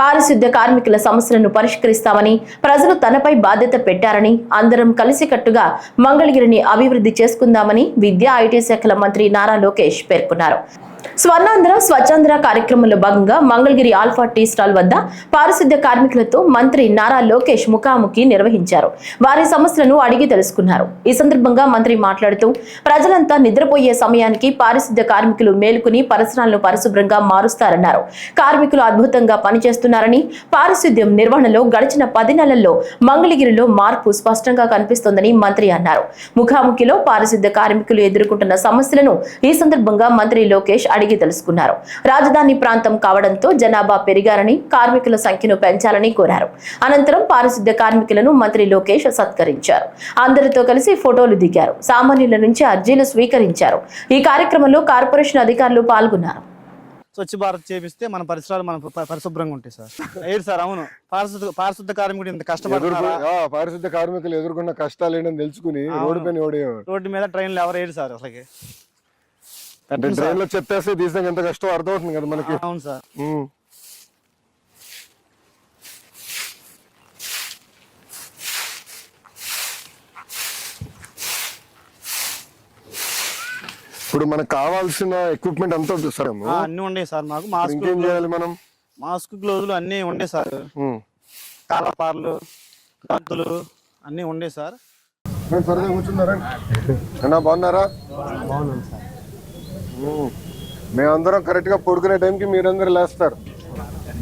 పారిశుద్ధ్య కార్మికుల సమస్యలను పరిష్కరిస్తామని ప్రజలు తనపై బాధ్యత పెట్టారని అందరం కలిసికట్టుగా మంగళగిరిని అభివృద్ధి చేసుకుందామని విద్యా ఐటీ శాఖల మంత్రి నారా లోకేష్ పేర్కొన్నారు. స్వర్ణాంధ్ర స్వచ్ఛాంధ్ర కార్యక్రమంలో భాగంగా మంగళగిరి ఆల్ఫా టీ స్టాల్ వద్ద పారిశుద్ధ్య కార్మికులతో మంత్రి నారా లోకేష్ ముఖాముఖి నిర్వహించారు. వారి సమస్యలను అడిగి తెలుసుకున్నారు. ఈ సందర్భంగా మంత్రి మాట్లాడుతూ ప్రజలంతా నిద్రపోయే సమయానికి పారిశుద్ధ్య కార్మికులు మేలుకుని పరిసరాలను పరిశుభ్రంగా మారుస్తారన్నారు. కార్మికులు అద్భుతంగా పనిచేస్తున్నారని పారిశుద్ధ్యం నిర్వహణలో గడిచిన పది నెలల్లో మంగళగిరిలో మార్పు స్పష్టంగా కనిపిస్తోందని మంత్రి అన్నారు. ముఖాముఖిలో పారిశుద్ధ్య కార్మికులు ఎదుర్కొంటున్న సమస్యలను ఈ సందర్భంగా మంత్రి లోకేష్ అడిగి తెలుసుకున్నారు. రాజధాని ప్రాంతం కావడంతో జనాభా పెరిగారని కార్మికుల సంఖ్యను పెంచాలని కోరారు. అనంతరం పారిశుద్ధ్య కార్మికులను మంత్రి లోకేష్ సత్కరించారు. అందరితో కలిసి ఫోటోలు దిగారు. సామాన్యుల నుంచి అర్జీలు స్వీకరించారు. ఈ కార్యక్రమంలో కార్పొరేషన్ అధికారులు పాల్గొన్నారు. స్వచ్ఛ భారత్ చేపిస్తే మన పరిసరాలు మన పరిశుభ్రంగా ఉంటాయి సార్. లేదు సార్ అవును. పారిశుద్ధ పారిశుద్ధ కార్మికుడు ఇంత కష్టపడుతున్నారా పారిశుద్ధ కార్మికులు ఎదుర్కొన్న కష్టాలు ఏంటని తెలుసుకుని. రోడ్డు పైన రోడ్డు మీద ట్రైన్లు ఎవరు వేయరు సార్ అసలుకి? అంటే ట్రైన్లో చెత్తేస్తే తీసాక ఎంత కష్టం అర్థమవుతుంది కదా మనకి. అవును సార్. ఇప్పుడు మనకు కావాల్సిన ఎక్విప్మెంట్ అంతా సార్. అన్ని ఉండే సార్ మాకు. మాస్క్ ఇంకేం చేయాలి మనం? మాస్క్ గ్లోజులు అన్ని ఉండే సార్. కాలపార్లు గంతులు అన్ని ఉండే సార్. కూర్చున్నారా? అన్నా బాగున్నారా? ఉమ్. మేమందరం కరెక్ట్గా పడుకునే టైంకి మీరందరూ లేస్తారు.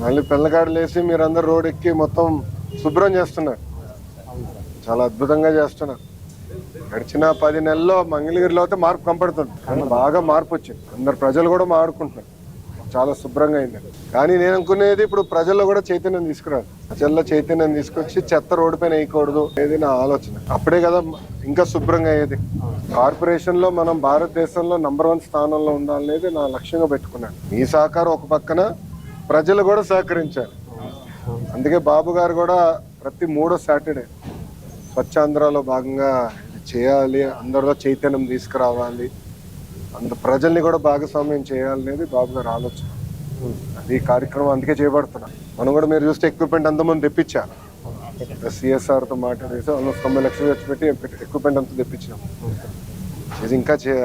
మళ్ళీ పిల్లకాడు లేచి మీరందరూ రోడ్ ఎక్కి మొత్తం శుభ్రం చేస్తున్నారు. చాలా అద్భుతంగా చేస్తున్నారు. గడిచిన పది నెలల్లో మంగళగిరిలో అయితే మార్పు కనపడుతుంది. బాగా మార్పు వచ్చింది. అందరు ప్రజలు కూడా మాడుకుంటున్నారు చాలా శుభ్రంగా అయింది. కానీ నేను అనుకునేది ఇప్పుడు ప్రజల్లో కూడా చైతన్యం తీసుకురాదు ప్రజల్లో చైతన్యం తీసుకొచ్చి చెత్త రోడ్డు పైన వేయకూడదు అనేది నా ఆలోచన. అప్పుడే కదా ఇంకా శుభ్రంగా అయ్యేది. కార్పొరేషన్లో మనం భారతదేశంలో నంబర్ వన్ స్థానంలో ఉండాలనేది నా లక్ష్యంగా పెట్టుకున్నాను. మీ సహకారం ఒక పక్కన ప్రజలు కూడా సహకరించాలి. అందుకే బాబు గారు కూడా ప్రతి మూడో సాటర్డే స్వచ్ఛాంధ్రలో భాగంగా చేయాలి. అందరిలో చైతన్యం తీసుకురావాలి. అంత ప్రజల్ని కూడా భాగస్వామ్యం చేయాలనేది బాబు గారు ఆలోచన. అది కార్యక్రమం అందుకే చేపడుతున్నాం మనం కూడా మీరు చూస్తే ఎక్విప్మెంట్ అంతమంది తెప్పించాలి. సిఎస్ఆర్తో మాట్లాడేసి ఆల్మోస్ట్ తొంభై లక్షలు ఖర్చు పెట్టి ఎక్విప్మెంట్ అంతా తెప్పించినాం. ఇది ఇంకా చేయాలి.